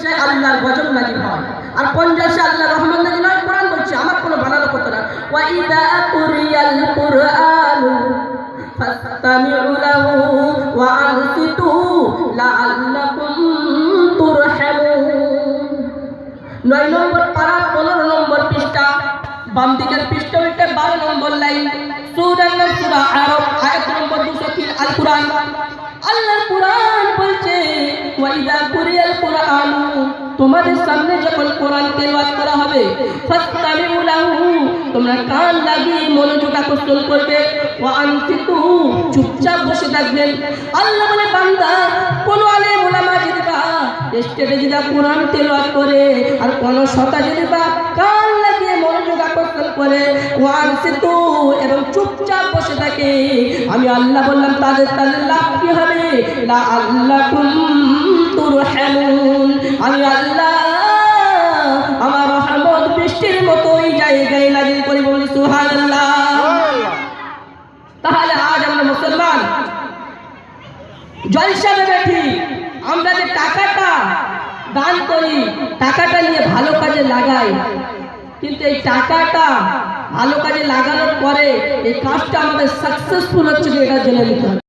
সে আল্লাহর গজব নাজিল হয়? আর পঞ্চাশে আল্লাহ রহমান নাজিল হয় কোরআন বলছে, আমার কোনো বানানো করতে না। ওয়া ইদা কুরিয়াল কুরআনু লাহু ওয়া আনসিতু লাআল্লাকুম তুরহামুন। নয় নম্বর পারা, পনেরো নম্বর পৃষ্ঠা। বাম দিকের পৃষ্ঠা উল্টে বারো নম্বর লাইন। সুরার নাম সুরা আরব আয়াত নম্বর দুশো তিন আল কুরআন আল্লাহর কুরআন বলছে ওয়াইদা কুরিয়াল কুরআন তোমাদের সামনে যখন কোরআন তেলাওয়াত করা হবে তোমরা কান লাগিয়ে মনোযোগ আকর্ষণ করবে। আনসিতু চুপচাপ বসে থাকবেন আল্লাহ বলে, বান্দা, কোন আলে ওলামা যদি বা স্টেজে যদি কোরআন তেলাওয়াত করে, আর কোন শতা যদি বা কান লাগিয়ে মনোযোগ আকর্ষণ করে ওয়ান সেতু এবং চুপচাপ বসে থাকে, আমি আল্লাহ বললাম, তাদের তাদের লাভ কি হবে? লা আল্লাহ তুরহামুন। আমি আল্লাহ নাজিল করি সুবহানাল্লাহ। তাহলে আজ আমরা মুসলমান। জলসা দেবে আমরা যে টাকাটা দান করি, টাকাটা নিয়ে ভালো কাজে লাগাই। কিন্তু এই টাকাটা ভালো কাজে লাগানোর পরে এই কাজটা আমাদের সাকসেসফুল হচ্ছে কি এটার জন্য নিতে হবে।